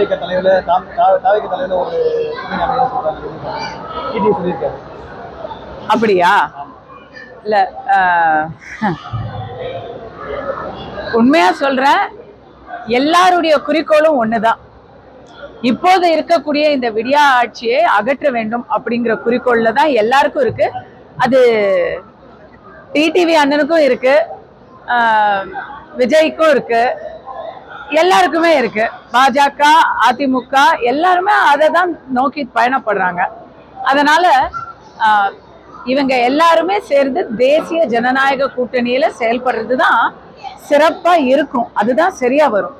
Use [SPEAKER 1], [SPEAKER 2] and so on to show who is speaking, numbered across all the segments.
[SPEAKER 1] தாவிக்க தலைவர் தாவிக்க தலைவர் ஒரு சொல்றாங்க சொல்லியிருக்காரு.
[SPEAKER 2] அப்படியா? இல்ல உண்மையா சொல்றேன் எல்லாருடைய குறிக்கோளும் ஒண்ணுதான். இப்போது இருக்கக்கூடிய இந்த விடியா ஆட்சியை அகற்ற வேண்டும் அப்படிங்கிற குறிக்கோள்ல தான் எல்லாருக்கும் இருக்கு. அது டிடிவி அண்ணனுக்கும் இருக்கு விஜய்க்கும் இருக்கு. எல்லாருக்குமே இருக்கு. பாஜக அதிமுக எல்லாருமே அதை தான் நோக்கி பயணப்படுறாங்க. அதனால ஆஹ், இவங்க எல்லாருமே சேர்ந்து தேசிய ஜனநாயக கூட்டணியில செயல்படுறது தான் சிறப்பா இருக்கும். அதுதான் சரியா வரும்.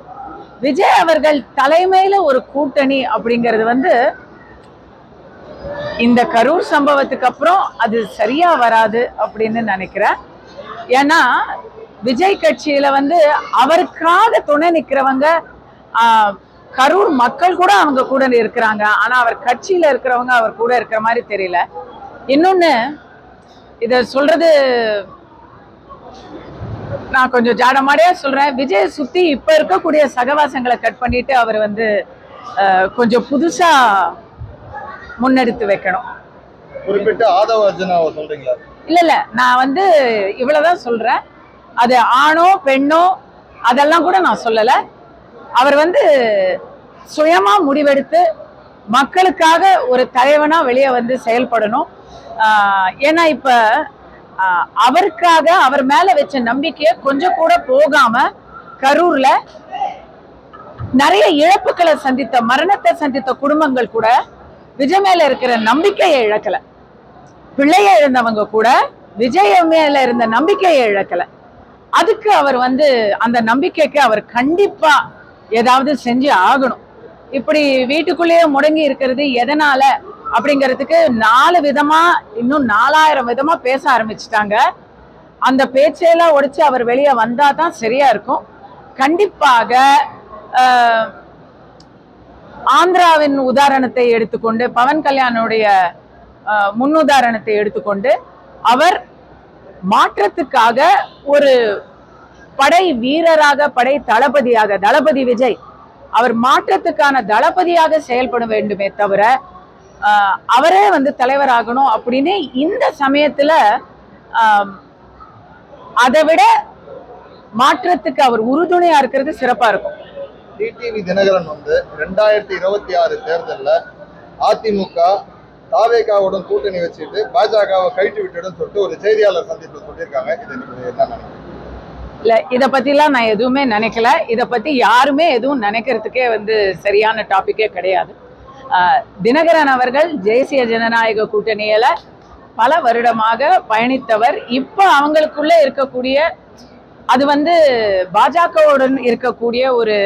[SPEAKER 2] விஜய் அவர்கள் தலைமையில ஒரு கூட்டணி அப்படிங்கிறது வந்து இந்த கரூர் சம்பவத்துக்கு அப்புறம் அது சரியா வராது அப்படின்னு நினைக்கிறேன். ஏன்னா விஜய் கட்சியில வந்து அவருக்காக துணை நிக்கிறவங்க ஆஹ், கரூர் மக்கள் கூட அவங்க கூட இருக்கிறாங்க. ஆனா அவர் கட்சியில இருக்கிறவங்க அவர் கூட இருக்கிற மாதிரி தெரியல. இன்னொன்னு இத சொல்றது நான் கொஞ்சம் ஜாடமாடியா சொல்றேன். விஜய் சுத்தி இப்ப இருக்கக்கூடிய சகவாசங்களை கட் பண்ணிட்டு அவர் வந்து கொஞ்சம் புதுசா முன்னெடுத்து வைக்கணும்.
[SPEAKER 3] குறிப்பிட்ட ஆதவ சொல்றீங்களா?
[SPEAKER 2] இல்ல இல்ல. நான் வந்து இவ்வளவுதான் சொல்றேன். அது ஆணோ பெண்ணோ அதெல்லாம் கூட நான் சொல்லலை. அவர் வந்து சுயமா முடிவெடுத்து மக்களுக்காக ஒரு தலைவனா வெளியே வந்து செயல்படணும். ஆஹ் ஏன்னா இப்ப அவருக்காக அவர் மேல வச்ச நம்பிக்கையை கொஞ்சம் கூட போகாம கரூர்ல நிறைய இழப்புகளை சந்தித்த மரணத்தை சந்தித்த குடும்பங்கள் கூட விஜய் மேல இருக்கிற நம்பிக்கையை இழக்கல. பிள்ளைய இழந்தவங்க கூட விஜய் மேல இருந்த நம்பிக்கையை இழக்கல. அதுக்கு அவர் வந்து அந்த நம்பிக்கைக்கு அவர் கண்டிப்பா ஏதாவது செஞ்சு ஆகணும். இப்படி வீட்டுக்குள்ளேயே முடங்கி இருக்கிறது எதனால அப்படிங்கிறதுக்கு நாலு விதமா இன்னும் நாலாயிரம் விதமா பேச ஆரம்பிச்சிட்டாங்க. அந்த பேச்சையெல்லாம் உடைச்சு அவர் வெளியே வந்தா தான் சரியா இருக்கும். கண்டிப்பாக ஆந்திராவின் உதாரணத்தை எடுத்துக்கொண்டு பவன் கல்யாணுடைய முன்னுதாரணத்தை எடுத்துக்கொண்டு அவர் மாற்றத்துக்காக ஒரு படை வீரராக படை தளபதியாக தளபதி விஜய் அவர் மாற்றத்துக்கான தளபதியாக செயல்பட வேண்டுமே தவிர அவரே வந்து தலைவராகணும் அப்படின்னு இந்த சமயத்துல அதை விட மாற்றத்துக்கு அவர் உறுதுணையா இருக்கிறது சிறப்பா இருக்கும்.
[SPEAKER 3] டிடிவி தினகரன் வந்து ரெண்டாயிரத்தி இருபத்தி ஆறு தேர்தலில் அதிமுக தாவேகாவுடன் கூட்டணி வச்சுட்டு பாஜகவை கைட்டு விட்டுடும் சொல்லிட்டு ஒரு செய்தியாளர் சந்திப்பில் சொல்லியிருக்காங்க. இது என்ன நினைக்கிறீங்க?
[SPEAKER 2] இல்ல இத பத்திலாம் நான் எதுவுமே நினைக்கல. இத பத்தி யாருமே எதுவும் நினைக்கிறதுக்கே வந்து சரியான டாபிக்கே கிடையாது. தினகரன் அவர்கள் தேசிய ஜனநாயக கூட்டணியில பல வருடமாக பயணித்தவர். இப்போ அவங்களுக்குள்ள இருக்கக்கூடிய அது வந்து பாஜகவுடன் இருக்கக்கூடிய ஒரு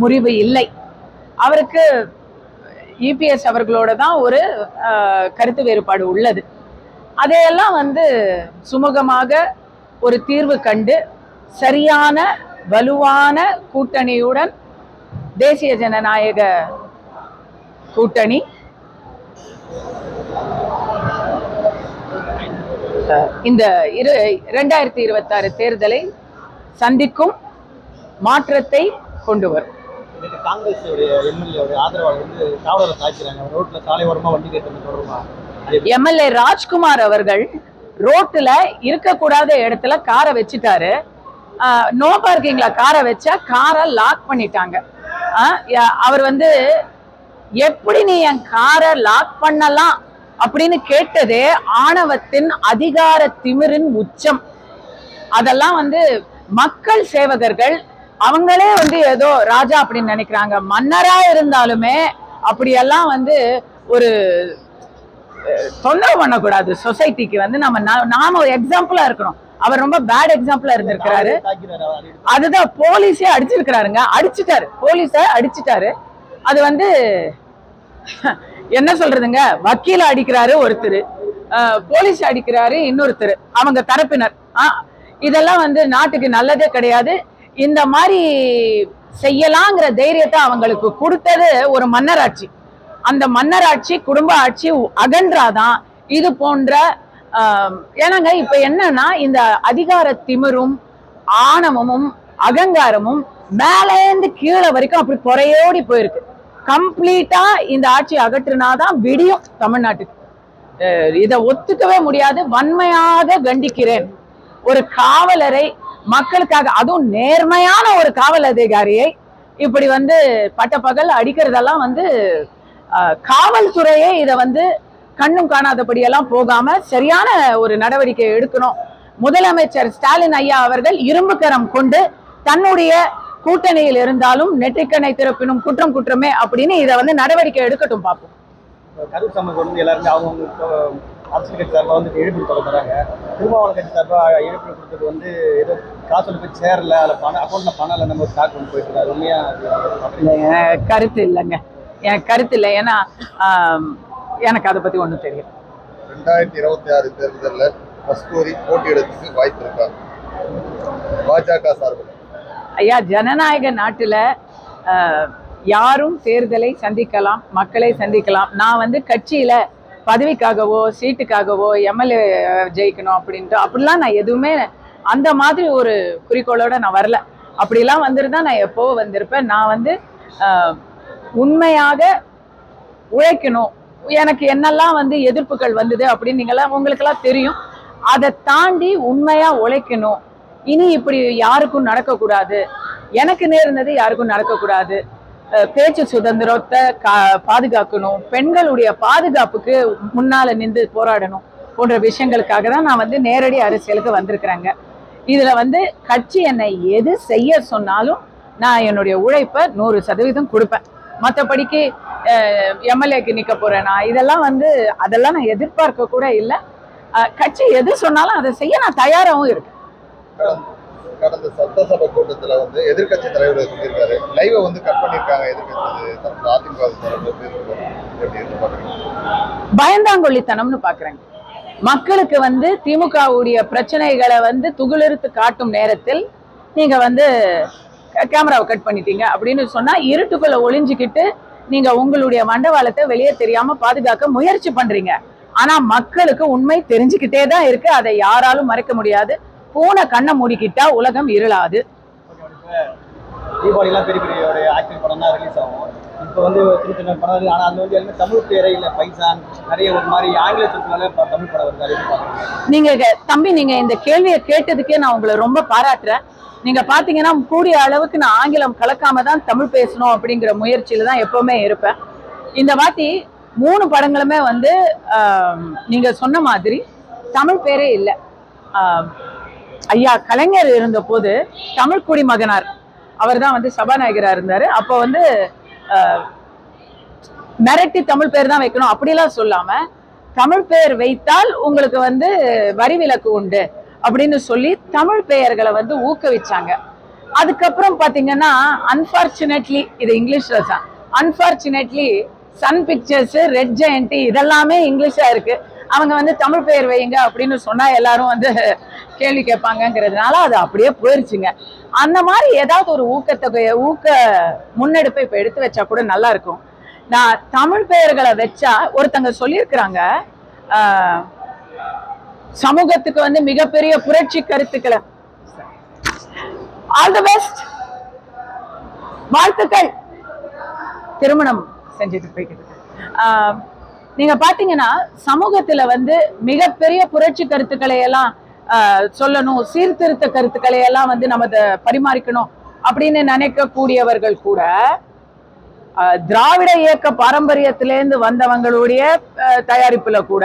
[SPEAKER 2] முறிவு இல்லை. அவருக்கு இபிஎஸ் அவர்களோட தான் ஒரு கருத்து வேறுபாடு உள்ளது. அதையெல்லாம் வந்து சுமூகமாக ஒரு தீர்வு கண்டு சரியான வலுவான கூட்டணியுடன் தேசிய ஜனநாயக கூட்டணி இந்த இரு இரண்டாயிரத்தி இருபத்தாறு தேர்தலை சந்திக்கும் மாற்றத்தை கொண்டு வரும்.
[SPEAKER 1] இன்னைக்கு காங்கிரஸ் எம்எல்ஏ ஆதரவாளர் வந்து காவலரை தாக்கிறாங்க. ரோட்ல சாலை ஓரமா வண்டி கேட்டது தொடருமா
[SPEAKER 2] எம்எல்ஏ ராஜ்குமார் அவர்கள் ரோட்டுல இருக்கக்கூடாத இடத்துல காரை வச்சுட்டாரு. நோ பார்க்கிங்ல காரை வச்சா காரை லாக் பண்ணிட்டாங்க. ஆஹ் அவர் வந்து எப்படி நீ என் காரை லாக் பண்ணலாம்? அப்படின்னு கேட்டதே ஆணவத்தின் அதிகார திமிரின் உச்சம். அதெல்லாம் வந்து மக்கள் சேவகர்கள் அவங்களே வந்து ஏதோ ராஜா அப்படின்னு நினைக்கிறாங்க. மன்னரா இருந்தாலுமே அப்படியெல்லாம் வந்து ஒரு தொந்தரவு பண்ணக்கூடாது. சொசைட்டிக்கு வந்து நம்ம நாம ஒரு எக்ஸாம்பிளா இருக்கணும். அவர் ரொம்ப பேட் எக்ஸாம்பிளா இருந்திருக்கிறாரு. அதுதான் போலீஸே அடிச்சிருக்கிறாருங்க. அடிச்சிட்டாரு. போலீஸ அடிச்சிட்டாரு. அது வந்து என்ன சொல்றதுங்க? வக்கீல அடிக்கிறாரு ஒருத்தர். போலீஸ் அடிக்கிறாரு இன்னொருத்தர். அவங்க தரப்பினர். ஆ, இதெல்லாம் வந்து நாட்டுக்கு நல்லதே கிடையாது. இந்த மாதிரி செய்யலாங்கிற தைரியத்தை அவங்களுக்கு கொடுத்தது ஒரு மன்னராட்சி. அந்த மன்னராட்சி குடும்ப ஆட்சி அகன்றாதான் இது போன்ற ஏன்னாங்க இப்ப என்னன்னா இந்த அதிகார திமிரும் ஆணவமும் அகங்காரமும் மேலேந்து கீழே வரைக்கும் அப்படி குறையோடி போயிருக்கு. கம்ப்ளீட்டா இந்த ஆட்சி அகற்றுனாதான் விடியும் தமிழ்நாட்டுக்கு. இதை ஒத்துக்கவே முடியாது. வன்மையாக கண்டிக்கிறேன். ஒரு காவலரை மக்களுக்காக அதுவும் நேர்மையான ஒரு காவல் அதிகாரியை இப்படி வந்து பட்டப்பகல் அடிக்கிறதெல்லாம் வந்து காவல்துறையே இதை வந்து கண்ணும் காணாதபடியெல்லாம் போகாம சரியான ஒரு நடவடிக்கை எடுக்கணும். முதலமைச்சர் ஸ்டாலின் ஐயா அவர்கள் இரும்புக்கரம் கொண்டு தன்னுடைய கூட்டணியில் இருந்தாலும் நெற்றிக்கணை திறப்பினும் குற்றம் குற்றமே அப்படின்னு இதை வந்து நடவடிக்கை எடுக்கட்டும் பார்ப்போம்
[SPEAKER 1] இப்ப சமூகம் எல்லாருமே அவங்க அரசியல் கட்சி சார்பாக வந்து எழுப்பி தொடங்குறாங்க திருமாவளவன் கட்சி சார்பாக எழுப்பி கொடுத்தது வந்து ஏதோ காசு போய் சேரல அதில் பணம் அக்கௌண்ட்ல பணம் இல்லை நம்ம ஸ்டாக் கொண்டு போயிட்டு இருக்கு. அது உண்மையா? அது
[SPEAKER 2] இல்ல, எனக்கு கருத்து இல்லைங்க. எனக்கு கருத்து இல்லை. ஏன்னா எனக்கு அதை பத்தி ஒண்ணும் தெரியும்
[SPEAKER 3] ரெண்டாயிரத்தி இருபத்தி ஆறு தேர்தலில் கஸ்தூரி போட்டியிடத்துக்கு வாய்ப்பு இருக்கா? பாஜக சார்பில்
[SPEAKER 2] ஐயா ஜனநாயக நாட்டுல யாரும் தேர்தலை சந்திக்கலாம் மக்களை சந்திக்கலாம். நான் வந்து கட்சியில பதவிக்காகவோ சீட்டுக்காகவோ எம்எல்ஏ ஜெயிக்கணும் அப்படின்ட்டு அப்படிலாம் நான் எதுவுமே அந்த மாதிரி ஒரு குறிக்கோளோட நான் வரல. அப்படிலாம் வந்திருந்தா நான் எப்போ வந்திருப்பேன்? நான் வந்து உண்மையாக உழைக்கணும். எனக்கு என்னெல்லாம் வந்து எதிர்ப்புகள் வந்தது அப்படின்னு நீங்களாம் உங்களுக்கெல்லாம் தெரியும். அதை தாண்டி உண்மையா உழைக்கணும். இனி இப்படி யாருக்கும் நடக்கக்கூடாது. எனக்கு நேர்ந்தது யாருக்கும் நடக்கக்கூடாது. பேச்சு சுதந்திரத்தை கா பாதுகாக்கணும். பெண்களுடைய பாதுகாப்புக்கு முன்னால நின்று போராடணும் போன்ற விஷயங்களுக்காக தான் நான் வந்து நேரடி அரசியலுக்கு வந்திருக்கிறேங்க. இதில் வந்து கட்சி என்னை எது செய்ய சொன்னாலும் நான் என்னுடைய உழைப்பை நூறு சதவீதம் கொடுப்பேன். மற்றபடிக்கு எம்எல்ஏக்கு நிற்க போறேனா இதெல்லாம் வந்து அதெல்லாம் நான் எதிர்பார்க்க கூட இல்லை. கட்சி எது சொன்னாலும் அதை செய்ய நான் தயாராகவும் இருக்கேன்.
[SPEAKER 3] கடந்த- சட்டசபை கூட்டத்தில் வந்து எதிர்கட்சி தலைவர் சொல்லியிருக்காரு. லைவை வந்து கட் பண்ணியிருக்காங்க. எதிர்கட்சி அதிமுக தரப்பு பேசுறாரு
[SPEAKER 2] பாக்குறேங்க? மக்களுக்கு வந்து திமுகவுடைய பிரச்சனைகளை வந்து துகிலெடுத்து காட்டும் நேரத்தில் நீங்க வந்து கேமராவை கட் பண்ணிட்டீங்க. அப்படின்னு சொன்னா இருட்டுக்குள்ள ஒளிஞ்சுக்கிட்டு நீங்க உங்களுடைய மண்டவாளத்தை வெளியே தெரியாம பாதுகாக்க முயற்சி பண்றீங்க. ஆனா மக்களுக்கு உண்மை தெரிஞ்சுக்கிட்டே தான் இருக்கு. அதை யாராலும் மறைக்க முடியாது. பூனை கண்ணை மூடிக்கிட்டா உலகம் இருளாது.
[SPEAKER 1] தீபாவளிலாம் பெரிய பெரிய ஆக்டிங் படம் தான் ரிலீஸ் ஆகும். இப்போ வந்து சின்ன சின்ன படம் இருக்கு. ஆனால் அது வந்து எல்லாமே தமிழ் பேரே இல்லை. பைசான் நிறைய ஒரு மாதிரி ஆங்கில சொற்களால தமிழ் படம் வருது. அதை எப்படி பார்க்குறீங்க
[SPEAKER 2] நீங்க கே- தம்பி நீங்க இந்த கேள்வியை கேட்டதுக்கே நான் உங்களை ரொம்ப பாராட்டுறேன். நீங்க பாத்தீங்கன்னா கூடிய அளவுக்கு நான் ஆங்கிலம் கலக்காம தான் தமிழ் பேசணும் அப்படிங்கிற முயற்சியில தான் எப்பவுமே இருப்பேன். இந்த வாட்டி மூணு படங்களுமே வந்து ஆம், நீங்க சொன்ன மாதிரி தமிழ் பேரே இல்லை. ஐயா கலைஞர் இருந்த போது தமிழ் குடிமகனார். அவர் தான் வந்து சபாநாயகரா இருந்தாரு. அப்போ வந்து ஆஹ், மிரட்டி தமிழ் பேர் தான் வைக்கணும் அப்படிலாம் சொல்லாம தமிழ் பெயர் வைத்தால் உங்களுக்கு வந்து வரி விலக்கு உண்டு அப்படின்னு சொல்லி தமிழ் பெயர்களை வந்து ஊக்குவிச்சாங்க. அதுக்கப்புறம் பாத்தீங்கன்னா அன்பார்ச்சுனேட்லி இது இங்கிலீஷ்ல தான். Unfortunately Sun Pictures Red Giant இதெல்லாமே இங்கிலீஷாக இருக்கு. அவங்க வந்து தமிழ் பெயர் வைங்க அப்படின்னு சொன்னா எல்லாரும் வந்து கேள்வி கேட்பாங்கங்கிறதுனால அது அப்படியே போயிருச்சுங்க. அந்த மாதிரி ஏதாவது ஒரு ஊக்கத்தொகையை ஊக்க முன்னெடுப்பை இப்ப எடுத்து வச்சா கூட நல்லா இருக்கும். நான் தமிழ் பெயர்களை வச்சா ஒருத்தங்க சொல்லியிருக்கிறாங்க ஆஹ், சமூகத்துக்கு வந்து மிகப்பெரிய புரட்சி கருத்துக்களை. ஆல் தி பெஸ்ட் வாழ்த்துக்கள். திருமணம் செஞ்சுட்டு போய்கிட்டு ஆஹ், நீங்க பாத்தீங்கன்னா சமூகத்துல வந்து மிகப்பெரிய புரட்சி கருத்துக்களை எல்லாம் ஆஹ், சொல்லணும் சீர்திருத்த கருத்துக்களை எல்லாம் வந்து நம்ம பரிமாறிக்கணும் அப்படின்னு நினைக்கக்கூடியவர்கள் கூட திராவிட இயக்க பாரம்பரியத்திலேருந்து வந்தவங்களுடைய தயாரிப்புல கூட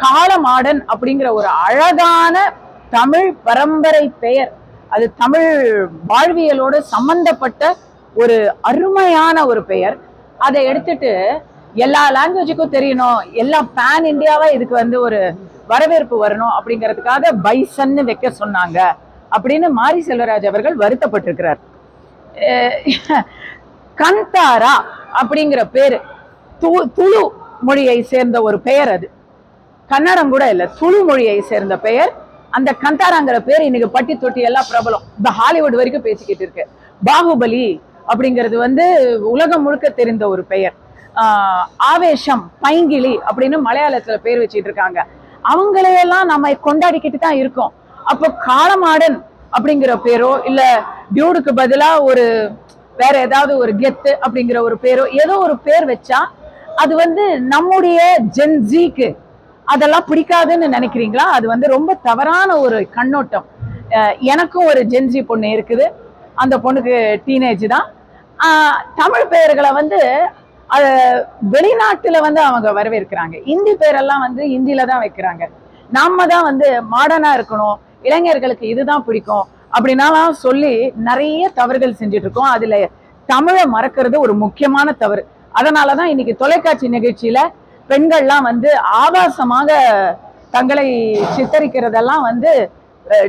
[SPEAKER 2] காலமாடன் அப்படிங்கிற ஒரு அழகான தமிழ் பரம்பரை பெயர் அது தமிழ் வாழ்வியலோடு சம்பந்தப்பட்ட ஒரு அருமையான ஒரு பெயர். அதை எடுத்துட்டு எல்லா லாங்குவேஜுக்கும் தெரியணும். எல்லா பேன் இந்தியாவா இதுக்கு வந்து ஒரு வரவேற்பு வரணும் அப்படிங்கிறதுக்காக பைசன்னு வைக்க சொன்னாங்க. அப்படின்னு மாரி செல்வராஜ் அவர்கள் வருத்தப்பட்டிருக்கிறார். கந்தாரா அப்படிங்கிற பேர். து- துளு மொழியை சேர்ந்த ஒரு பெயர் அது. கன்னடம் கூட இல்லை துளு மொழியை சேர்ந்த பெயர். அந்த கந்தாராங்கிற பேர் இன்னைக்கு பட்டி தொட்டி எல்லாம் பிரபலம். இந்த ஹாலிவுட் வரைக்கும் பேசிக்கிட்டு இருக்கு. பாகுபலி அப்படிங்கிறது வந்து உலகம் முழுக்க தெரிந்த ஒரு பெயர். ஆவேசம் பைங்கிளி அப்படின்னு மலையாளத்துல பேர் வச்சிட்டு இருக்காங்க. அவங்களையெல்லாம் நம்ம கொண்டாடிக்கிட்டு தான் இருக்கோம். அப்போ காலமாடன் அப்படிங்கிற பேரோ இல்ல டியூடுக்கு பதிலா ஒரு வேற ஏதாவது ஒரு கெத்து அப்படிங்கிற ஒரு பேரோ ஏதோ ஒரு பேர் வச்சா அது வந்து நம்முடைய ஜென்ஜிக்கு அதெல்லாம் பிடிக்காதுன்னு நினைக்கிறீங்களா? அது வந்து ரொம்ப தவறான ஒரு கண்ணோட்டம். எனக்கும் ஒரு ஜென்ஜி பொண்ணு இருக்குது. அந்த பொண்ணுக்கு டீனேஜ் தான். தமிழ் பெயர்களை வந்து அது வெளிநாட்டுல வந்து அவங்க வரவேற்கிறாங்க. இந்தி பேரெல்லாம் வந்து இந்தியில தான் வைக்கிறாங்க. நாம தான் வந்து மாடர்னா இருக்கணும். இளைஞர்களுக்கு இதுதான் பிடிக்கும். அப்படின்னாலாம் சொல்லி நிறைய தவறுகள் செஞ்சுட்டு இருக்கோம் அதுல தமிழை மறக்கிறது ஒரு முக்கியமான தவறு. அதனாலதான் இன்னைக்கு தொலைக்காட்சி நிகழ்ச்சியில பெண்கள்லாம் வந்து ஆபாசமாக தங்களை சித்தரிக்கிறதெல்லாம் வந்து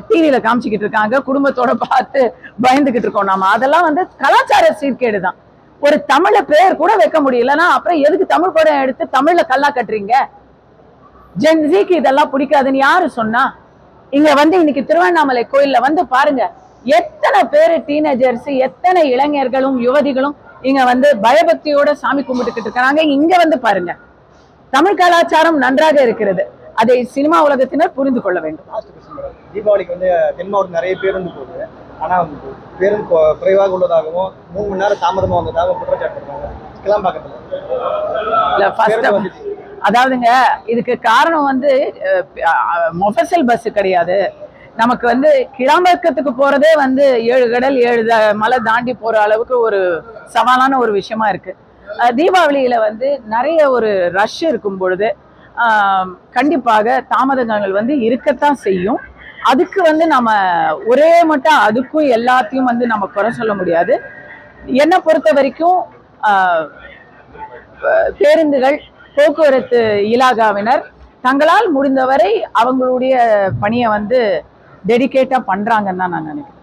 [SPEAKER 2] டிவியில காமிச்சுக்கிட்டு இருக்காங்க குடும்பத்தோட பார்த்து பயந்துகிட்டு இருக்கோம் நாம. அதெல்லாம் வந்து கலாச்சார சீர்கேடு தான். ஒரு தமிழ பேர் கூட வைக்க முடியலன்னா அப்புறம் எதுக்கு தமிழ் படம் எடுத்து தமிழ்ல கல்லா கட்டுறீங்க? ஜென்சிக்கு இதெல்லாம் பிடிக்காதுன்னு யாரு சொன்னா? இங்க வந்து இன்னைக்கு திருவண்ணாமலை கோயில்ல வந்து பாருங்க எத்தனை பேரு டீனேஜர்ஸ் எத்தனை இளைஞர்களும் யுவதிகளும் இங்க வந்து பயபக்தியோட சாமி கும்பிட்டுக்கிட்டு இருக்காங்க இங்க வந்து பாருங்க தமிழ் கலாச்சாரம் நன்றாக இருக்கிறது. அதை சினிமா உலகத்தினர் புரிந்து கொள்ள வேண்டும்.
[SPEAKER 1] தீபாவளிக்கு வந்து தென் மாவட்டம் நிறைய பேருந்து போகுது. ஆனா பேருந்து குறைவாக உள்ளதாகவும் மூணு மணி நேரம் தாமதமா வந்ததாக குற்றச்சாட்டு இருக்காங்க பேருந்து வந்துச்சு.
[SPEAKER 2] அதாவதுங்க இதுக்கு காரணம் வந்து மொஃபசல் பஸ் கிடையாது. நமக்கு வந்து கிளம்பக்கத்துக்கு போறதே வந்து ஏழு கடல் ஏழு மலை தாண்டி போற அளவுக்கு ஒரு சவாலான ஒரு விஷயமா இருக்கு. தீபாவளியில வந்து நிறைய ஒரு ரஷ் இருக்கும் பொழுது கண்டிப்பாக தாமதங்கள் வந்து இருக்கத்தான் செய்யும். அதுக்கு வந்து நம்ம ஒரே மட்டும் அதுக்கும் எல்லாத்தையும் வந்து நம்ம குறை சொல்ல முடியாது. என்னை பொறுத்த வரைக்கும் பேருந்துகள் போக்குவரத்து இலாகாவினர் தங்களால் முடிந்தவரை அவங்களுடைய பணியை வந்து டெடிக்கேட்டாக பண்ணுறாங்கன்னு தான் நான் நினைக்கிறேன்.